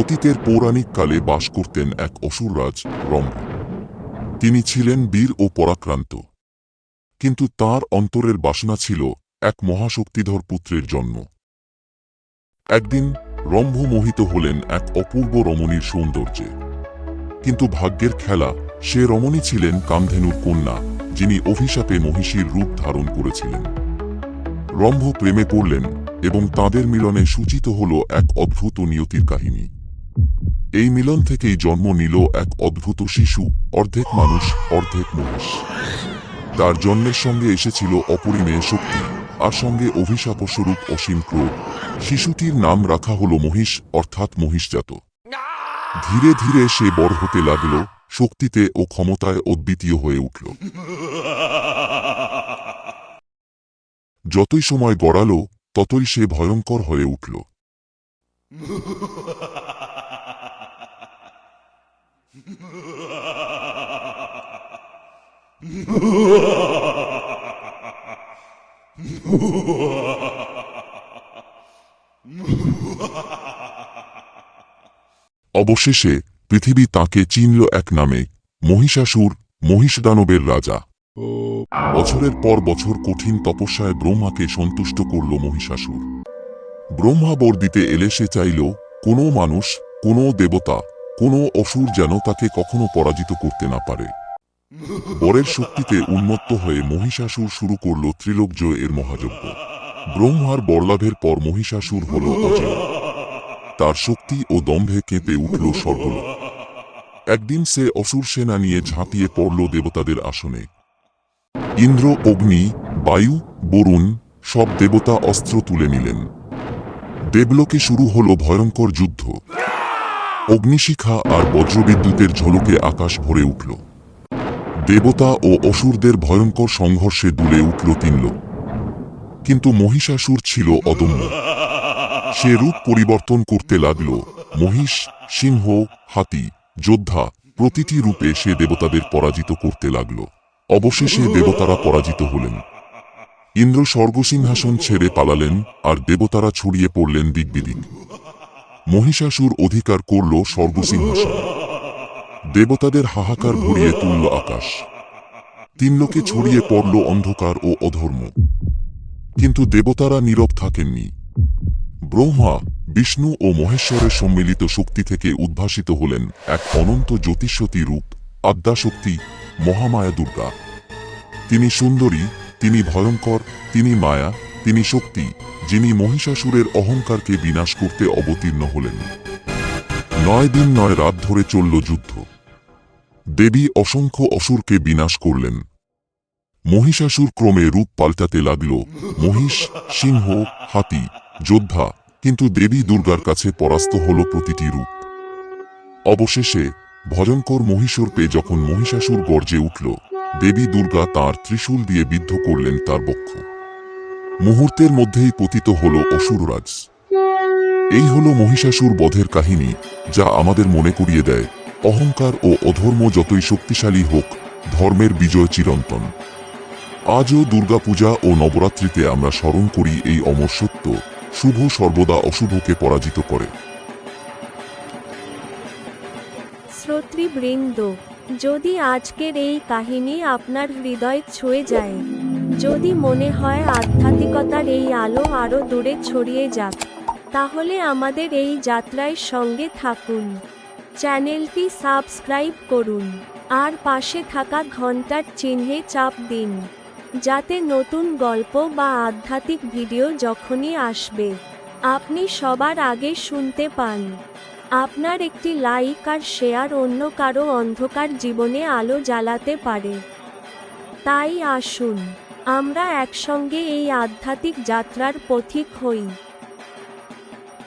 অতীতের পৌরাণিক কালে বাস করতেন এক অসুররাজ রম্ভ। তিনি ছিলেন বীর ও পরাক্রান্ত। কিন্তু তার অন্তরের বাসনা ছিল এক মহাশক্তিধর পুত্রের জন্ম। একদিন রম্ভ মোহিত হলেন এক অপূর্ব রমণীর সৌন্দর্যে। কিন্তু ভাগ্যের খেলা, সে রমণী ছিলেন কামধেনুর কন্যা, যিনি অভিশাপে মহিষীর রূপ ধারণ করেছিলেন। রম্ভ প্রেমে পড়লেন এবং তাদের মিলনে সূচিত হল এক অদ্ভুত নিয়তির কাহিনী। এই মিলন থেকেই জন্ম নিল এক অদ্ভুত শিশু, অর্ধেক মানুষ, অর্ধেক মহিষ তার জন্মের সঙ্গে এসেছিল অপরিমেয় শক্তি, আর সঙ্গে অভিশাপ স্বরূপ অসীম ক্রোধ। শিশুটির নাম রাখা হল মহিষ, অর্থাৎ মহিষজাত। ধীরে ধীরে সে বড় হতে লাগল, শক্তিতে ও ক্ষমতায় অদ্বিতীয় হয়ে উঠল। যতই সময় গড়ালো, ততই সে ভয়ঙ্কর হয়ে উঠল। অবশেষে পৃথিবী তাকে চিনল এক নামে, মহিষাসুর মহিষদানবের রাজা। বছরের পর বছর কঠিন তপস্যায় ব্রহ্মাকে সন্তুষ্ট করল মহিষাসুর। ব্রহ্মা বর দিতে এলে সে চাইল, কোনো মানুষ, কোনো দেবতা, কোনো অসুর যেন তাকে কখনো পরাজিত করতে না পারে। বরের শক্তিতে উন্মত্ত হয়ে মহিষাসুর শুরু করল ত্রিলোক জয়ের মহাযজ্ঞ। ব্রহ্মার বরলাভের পর মহিষাসুর হল অজয়। তার শক্তি ও দম্ভে কেঁপে উঠল স্বর্গলোক। একদিন সে অসুর সেনা নিয়ে ঝাঁপিয়ে পড়ল দেবতাদের আসনে। ইন্দ্র, অগ্নি, বায়ু, বরুণ সব দেবতা অস্ত্র তুলে নিলেন। দেবলোকে শুরু হল ভয়ঙ্কর যুদ্ধ। অগ্নিশিখা আর বজ্রবিদ্যুতের ঝলকে আকাশ ভরে উঠল। দেবতা ও অসুরদের ভয়ঙ্কর সংঘর্ষে দুলে উঠল তিনলোক কিন্তু মহিষাসুর ছিল অদম্য। সে রূপ পরিবর্তন করতে লাগল, মহিষ, সিংহ, হাতি, যোদ্ধা, প্রতিটি রূপে সে দেবতাদের পরাজিত করতে লাগল। অবশেষে দেবতারা পরাজিত হলেন। ইন্দ্র স্বর্গসিংহাসন ছেড়ে পালালেন আর দেবতারা ছড়িয়ে পড়লেন দিগ্বিদিক মহিষাসুর অধিকার করল স্বর্গসিংহাসন। দেবতাদের হাহাকার ভরিয়ে তুলল আকাশ। তিন লোকে ছড়িয়ে পড়ল অন্ধকার ও অধর্ম। কিন্তু দেবতারা নীরব থাকেননি। ব্রহ্মা, বিষ্ণু ও মহেশ্বরের সম্মিলিত শক্তি থেকে উদ্ভাসিত হলেন এক অনন্ত জ্যোতিষতী রূপ, আদ্যাশক্তি, মহামায়া দুর্গা। তিনি সুন্দরী, তিনি ভয়ঙ্কর, তিনি মায়া, তিনি শক্তি, যিনি মহিষাসুরের অহংকারকে বিনাশ করতে অবতীর্ণ হলেন। নয় দিন নয় রাত ধরে চলল যুদ্ধ। দেবী অসংখ্য অসুরকে বিনাশ করলেন। মহিষাসুর ক্রমে রূপ পাল্টাতে লাগল। মহিষ, সিংহ, হাতি, যোদ্ধা, কিন্তু দেবী দুর্গার কাছে পরাস্ত হল প্রতিটি রূপ। অবশেষে ভয়ঙ্কর মহিষর্পে যখন মহিষাসুর গর্জে উঠল, দেবী দুর্গা তার ত্রিশূল দিয়ে বিদ্ধ করলেন তার বক্ষ। মুহূর্তের মধ্যেই পতিত হল অসুররাজ। এই হল মহিষাসুর বধের কাহিনী, যা আমাদের মনে করিয়ে দেয় অহংকার ও অধর্ম যতই শক্তিশালী হোক, ধর্মের বিজয় চিরন্তন। আজও দুর্গাপূজা ও নবরাত্রিতে আমরা স্মরণ করি এই অমর সত্য, শুভ সর্বদা অশুভকে পরাজিত করে। শ্রোতৃবৃন্দ, যদি আজকের এই কাহিনী আপনার হৃদয় ছুঁয়ে যায়, যদি মনে হয় আধ্যাত্মিকতার এই আলো আরও দূরে ছড়িয়ে যাক, তাহলে আমাদের এই যাত্রায় সঙ্গে থাকুন। চ্যানেলটি সাবস্ক্রাইব করুন। আর পাশে থাকা ঘণ্টার চিহ্নে চাপ দিন। যাতে নতুন গল্প বা আধ্যাত্মিক ভিডিও যখনই আসবে, আপনি সবার আগে শুনতে পান। আপনার একটি লাইক আর শেয়ার অন্য কারও অন্ধকার জীবনে আলো জ্বালাতে পারে। তাই আসুন, আমরা একসঙ্গে এই আধ্যাত্মিক যাত্রার পথিক হই।